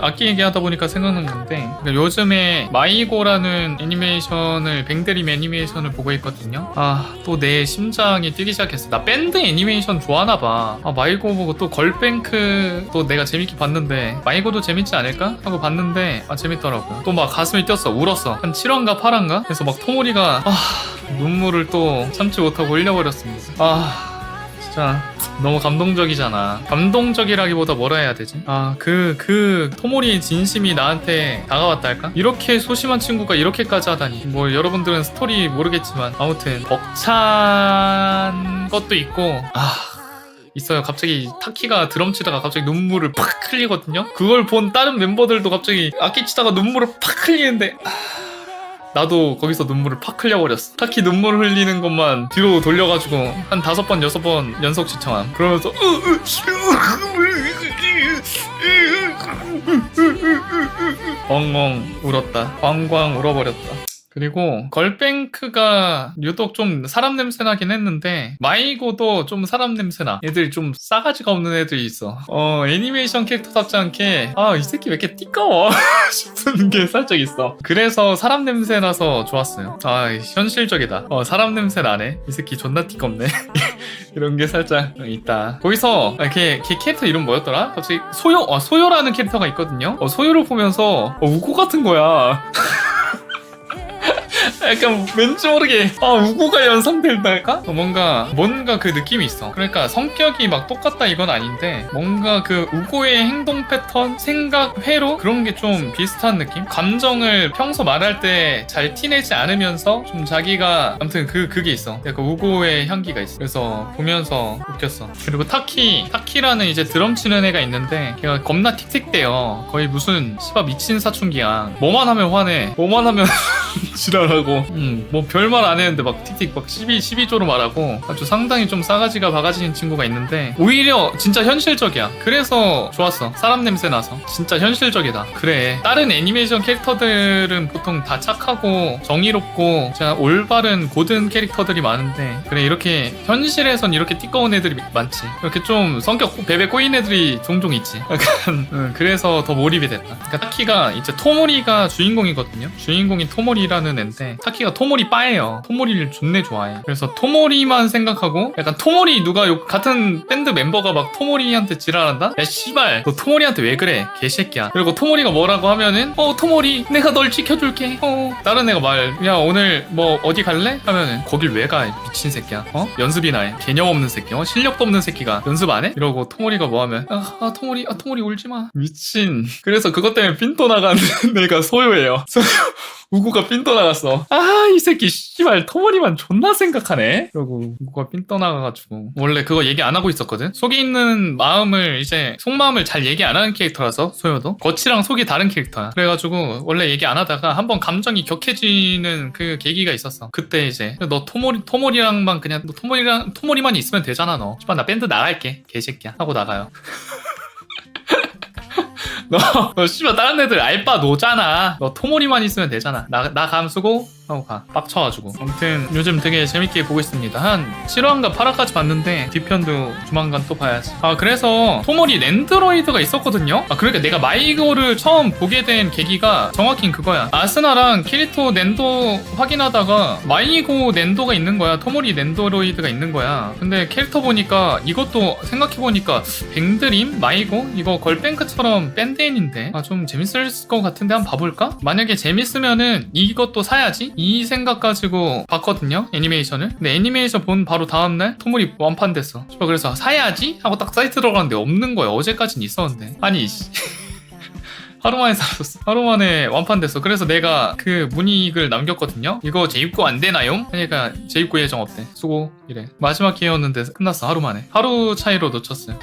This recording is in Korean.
악기 얘기하다 보니까 생각난 건데 그러니까 요즘에 마이고라는 애니메이션을 뱅드림 애니메이션을 보고 있거든요. 아 또 내 심장이 뛰기 시작했어. 나 밴드 애니메이션 좋아하나 봐. 아, 마이고 보고 또 걸뱅크 또 내가 재밌게 봤는데 마이고도 재밌지 않을까? 하고 봤는데 아 재밌더라고. 또 막 가슴이 뛰었어. 울었어. 한 7화인가 8화인가? 그래서 막 토모리가 아 눈물을 또 참지 못하고 흘려버렸습니다. 아 진짜 너무 감동적이잖아. 감동적이라기보다 뭐라 해야 되지? 아, 그, 그, 토모리의 진심이 나한테 다가왔다 할까? 이렇게 소심한 친구가 이렇게까지 하다니. 뭐, 여러분들은 스토리 모르겠지만, 아무튼, 벅찬 것도 있고, 아, 있어요. 갑자기 타키가 드럼 치다가 갑자기 눈물을 팍 흘리거든요? 그걸 본 다른 멤버들도 갑자기 악기 치다가 눈물을 팍 흘리는데, 아, 나도 거기서 눈물을 팍 흘려버렸어. 타키 눈물 흘리는 것만 뒤로 돌려가지고 한 다섯 번 여섯 번 연속 시청함. 그러면서 엉엉 울었다. 광광 울어버렸다. 그리고 걸뱅크가 유독 좀 사람 냄새 나긴 했는데 마이고도 좀 사람 냄새 나. 애들이 좀 싸가지가 없는 애들이 있어. 어 애니메이션 캐릭터답지 않게 아 이 새끼 왜 이렇게 띠까워 싶은 게 살짝 있어. 그래서 사람 냄새 나서 좋았어요. 아 현실적이다. 어 사람 냄새 나네. 이 새끼 존나 띠껍네. 이런 게 살짝 있다. 거기서 아, 걔, 걔 캐릭터 이름 뭐였더라? 갑자기 소요 어, 소요라는 캐릭터가 있거든요. 어, 소요를 보면서 어, 우고 같은 거야. 약간 왠지 모르게 아 우고가 연상된달까? 어, 뭔가 뭔가 그 느낌이 있어. 그러니까 성격이 막 똑같다 이건 아닌데 뭔가 그 우고의 행동 패턴, 생각, 회로 그런 게 좀 비슷한 느낌? 감정을 평소 말할 때 잘 티내지 않으면서 좀 자기가 아무튼 그 그게 있어. 약간 우고의 향기가 있어. 그래서 보면서 웃겼어. 그리고 타키 타키라는 이제 드럼 치는 애가 있는데 걔가 겁나 틱틱대요. 거의 무슨 씨바 미친 사춘기야. 뭐만 하면 화내. 뭐만 하면 지랄하고. 음, 뭐 별말 안 했는데 막 틱틱 막 12, 12조로 말하고 아주 상당히 좀 싸가지가 바가지인 친구가 있는데 오히려 진짜 현실적이야. 그래서 좋았어. 사람 냄새 나서. 진짜 현실적이다. 그래. 다른 애니메이션 캐릭터들은 보통 다 착하고 정의롭고 진짜 올바른 고든 캐릭터들이 많은데 그래 이렇게 현실에선 이렇게 띠꺼운 애들이 많지. 이렇게 좀 성격 베베 꼬인 애들이 종종 있지. 약간 음, 그래서 더 몰입이 됐다. 그러니까 타키가 이제 토모리가 주인공이거든요. 주인공이 토모리 라는 애인데 타키가 토모리 빠예요. 토모리를 존내 좋아해. 그래서 토모리만 생각하고 약간 토모리 누가 욕 같은 밴드 멤버가 막 토모리한테 지랄한다? 야 씨발. 너 토모리한테 왜 그래 개새끼야. 그리고 토모리가 뭐라고 하면은 어 토모리 내가 널 지켜줄게. 어 다른 애가 말 야 오늘 뭐 어디 갈래? 하면은 거길 왜 가 미친 새끼야? 어? 연습이나 해. 개념 없는 새끼 어? 실력도 없는 새끼가 연습 안 해? 이러고 토모리가 뭐 하면 아, 아 토모리 아 토모리 울지 마. 미친. 그래서 그것 때문에 핀도 나간 애가 소요예요. 소요 우구가 삥 떠나갔어. 아, 이 새끼, 씨발, 터머리만 존나 생각하네? 그러고, 우구가 삥 떠나가가지고. 원래 그거 얘기 안 하고 있었거든? 속에 있는 마음을, 이제, 속마음을 잘 얘기 안 하는 캐릭터라서, 소요도. 겉이랑 속이 다른 캐릭터야. 그래가지고, 원래 얘기 안 하다가, 한번 감정이 격해지는 그 계기가 있었어. 그때 이제, 너 토모리, 토모리랑만 그냥, 너 토모리랑, 토모리만 있으면 되잖아, 너. 씨발, 나 밴드 나갈게. 개새끼야. 하고 나가요. 너, 너 씨발 다른 애들 알바 노잖아. 너 토모리만 있으면 되잖아. 나, 나 감수고 하고 가. 빡쳐가지고. 아무튼 요즘 되게 재밌게 보고 있습니다. 한 7화인가 8화까지 봤는데 뒤편도 조만간 또 봐야지. 아 그래서 토모리 랜드로이드가 있었거든요. 아 그러니까 내가 마이고를 처음 보게 된 계기가 정확히 그거야. 아스나랑 키리토 낸도 확인하다가 마이고 낸도가 있는 거야. 토모리 랜드로이드가 있는 거야. 근데 캐릭터 보니까 이것도 생각해보니까 뱅드림? 마이고? 이거 걸뱅크처럼 밴드인인데 아 좀 재밌을 것 같은데 한번 봐볼까? 만약에 재밌으면은 이것도 사야지? 이 생각 가지고 봤거든요 애니메이션을 근데 애니메이션 본 바로 다음날 토물이 완판됐어 그래서 사야지? 하고 딱 사이트 들어갔는데 없는 거야 어제까진 있었는데 아니 씨. 하루 만에 사라졌어. 하루 만에 완판됐어. 그래서 내가 그 문의글 남겼거든요. 이거 재입고 안 되나요? 그러니까 재입고 예정 없대. 수고 이래. 마지막 기회였는데 끝났어. 하루 만에. 하루 차이로 놓쳤어요.